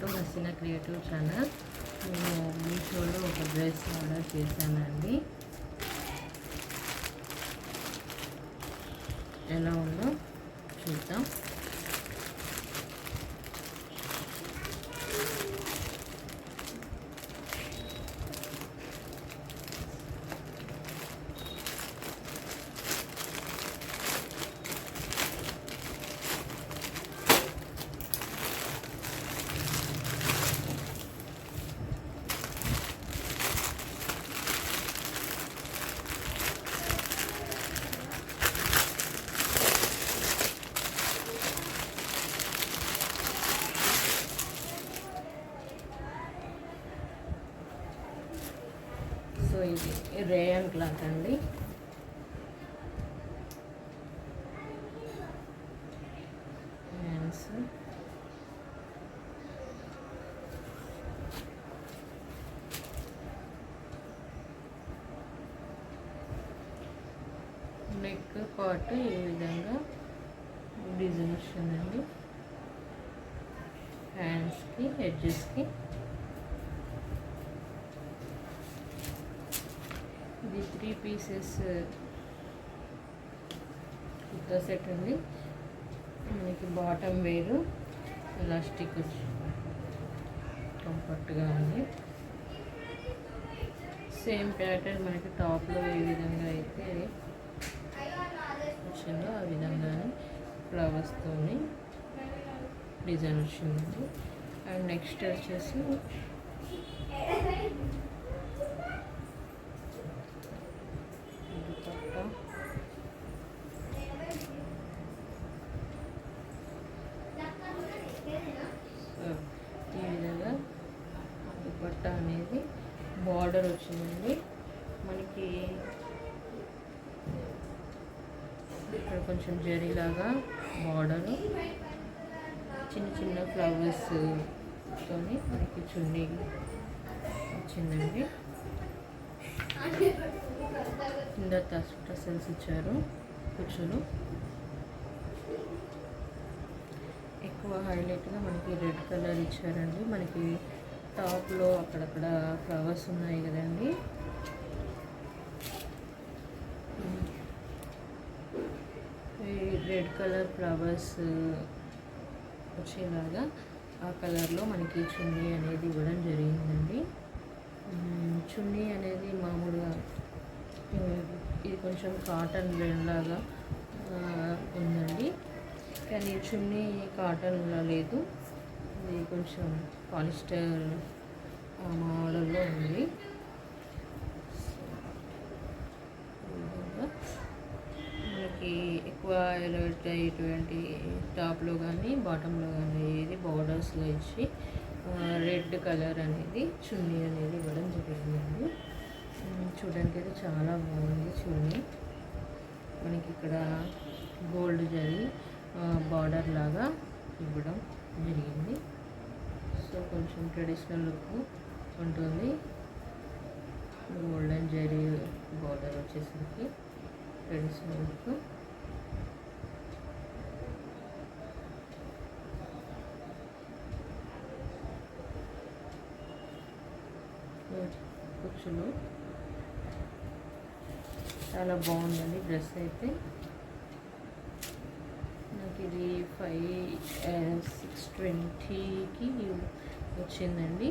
To Hasina creative channel. నేను మీషోలో ఒక డ్రెస్ ఆర్డర్ చేశానండి. ఎలా ఉందో చూద్దాం. సో ఇది రేయన్ క్లాత్ అండి. హ్యాండ్స్ నెక్ పార్ట్ ఈ విధంగా డిజైన్ వచ్చిందండి. హ్యాండ్స్కి ఎడ్జెస్కి ఇది త్రీ పీసెస్ కుర్తా సెట్ అండి. మనకి బాటమ్ వేరు ఎలాస్టిక్ కంఫర్ట్గా ఉంది. సేమ్ ప్యాటర్న్ మనకి టాప్లో ఏ విధంగా అయితే వచ్చిందో ఆ విధంగానే ఫ్లవర్స్తోని డిజైన్ వచ్చిందండి. అండ్ నెక్స్ట్ వచ్చేసి దుపట్టా సో, ఈ విధంగా దుపట్టా అనేది బార్డర్ వచ్చిందండి. మనకి ఇక్కడ కొంచెం జరీలాగా బార్డర్. చిన్న చిన్న ఫ్లవర్స్ తోని మనకి చున్నీ వచ్చిందండి. కింద టస్ టసల్స్ ఇచ్చారు కుచ్చులు ఎక్కువ హైలైట్గా మనకి రెడ్ కలర్ ఇచ్చారండి. మనకి టాప్లో అక్కడక్కడ ఫ్లవర్స్ ఉన్నాయి కదండి. ఈ రెడ్ కలర్ ఫ్లవర్స్ వచ్చేలాగా ఆ కలర్లో మనకి చున్నీ అనేది ఇవ్వడం జరిగిందండి. చున్నీ అనేది మామూలుగా ఇది కొంచెం కాటన్ లాగా ఉందండి. కానీ చున్నీ కాటన్లో లేదు. ఇది కొంచెం పాలిస్టర్ మోడల్లో ఉంది. మనకి ఎక్కువ ఎలర్ట్ అయ్యేటువంటి టాప్లో కానీ బాటంలో కానీ ఏది బార్డర్స్లో ఇచ్చి రెడ్ కలర్ అనేది చున్నీ అనేది ఇవ్వడం జరిగిందండి. చూడడానికి అయితే చాలా బాగుంది చున్నీ. మనకి ఇక్కడ గోల్డ్ జరీ బార్డర్ లాగా ఇవ్వడం జరిగింది సో కొంచెం ట్రెడిషనల్ లుక్ ఉంటుంది. గోల్డెన్ జరీ బార్డర్ వచ్చేసరికి ట్రెడిషనల్ లుక్ కుచ్చులు చాలా బాగుందండి డ్రెస్ అయితే. నాకు ఇది ఫైవ్ ట్వంటీకి వచ్చిందండి.